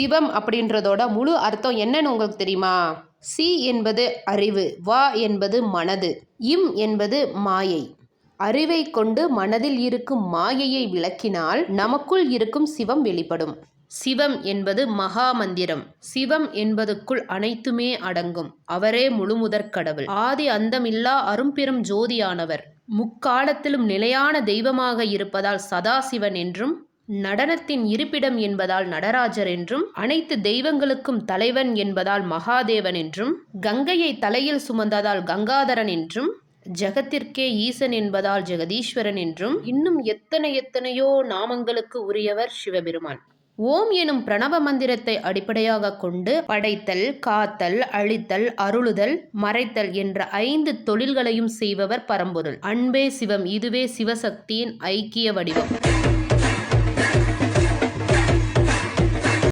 சிவம் அப்படின்றதோட முழு அர்த்தம் என்னன்னு உங்களுக்கு தெரியுமா? சி என்பது அறிவு வா என்பது மனது இம் என்பது மாயை. அறிவை கொண்டு மனதில் இருக்கும் மாயையை விளக்கினால் நமக்குள் இருக்கும் சிவம் வெளிப்படும். சிவம் என்பது மகா மந்திரம். சிவம் என்பதுக்குள் அனைத்துமே அடங்கும். அவரே முழுமுதற் கடவுள். ஆதி அந்தமில்லா அரும்பெரும் ஜோதியானவர். முக்காலத்திலும் நிலையான தெய்வமாக இருப்பதால் சதாசிவன் என்றும் நடனத்தின் இருப்பிடம் என்பதால் நடராஜர் என்றும் அனைத்து தெய்வங்களுக்கும் தலைவன் என்பதால் மகாதேவன் என்றும் கங்கையை தலையில் சுமந்ததால் கங்காதரன் என்றும் ஜெகத்திற்கே ஈசன் என்பதால் ஜெகதீஸ்வரன் என்றும் இன்னும் எத்தனை எத்தனையோ நாமங்களுக்கு உரியவர் சிவபெருமான். ஓம் எனும் பிரணவ மந்திரத்தை அடிப்படையாக கொண்டு படைத்தல் காத்தல் அழித்தல் அருளுதல் மறைத்தல் என்ற ஐந்து தொழில்களையும் செய்பவர் பரம்பொருள். அன்பே சிவம் இதுவே சிவசக்தியின் ஐக்கிய வடிவம்.